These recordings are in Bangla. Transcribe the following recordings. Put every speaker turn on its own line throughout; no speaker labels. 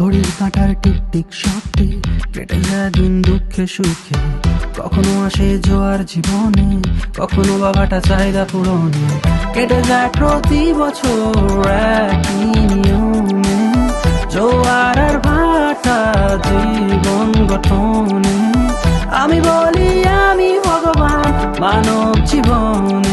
ঘড়ির কাঁটার টিক টিক শব্দে কেটে যায় দিন দুঃখে সুখে। কখনো আসে জোয়ার জীবনে, কখনো বাবাটা চাহিদা পূরণে। কেটে যায় প্রতি বছর একই নিয়মে। জোয়ার আর ভাটা জীবন গঠনে। আমি বলি, আমি ভগবান মানব জীবনে।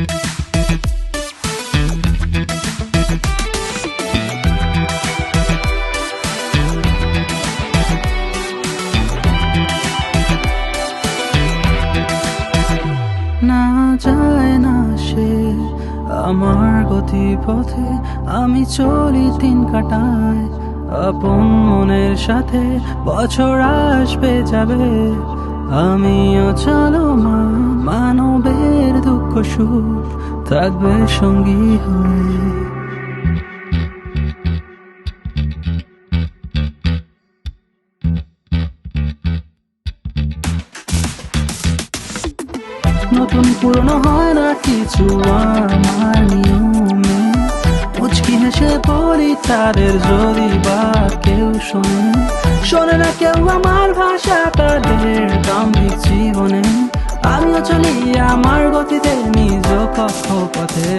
না যায় না সে আমার গতি পথে আমি চলি দিন কাটায়। আপন মনের সাথে বছর আসবে যাবে। আমিও চলো মা। দুঃখ সুখ থাকবে সঙ্গী হয়ে। নতুন পুরনো হয় না কিছু আমার নিয়মে। মুচকি হেসে বলি তাদের যদি বা কেউ শোনে। শোনে না কেউ আমার ভাষা, তাদের গাম্ভীর জীবনে। আমিও চলি আমার গতিতে নিজ কক্ষ পথে।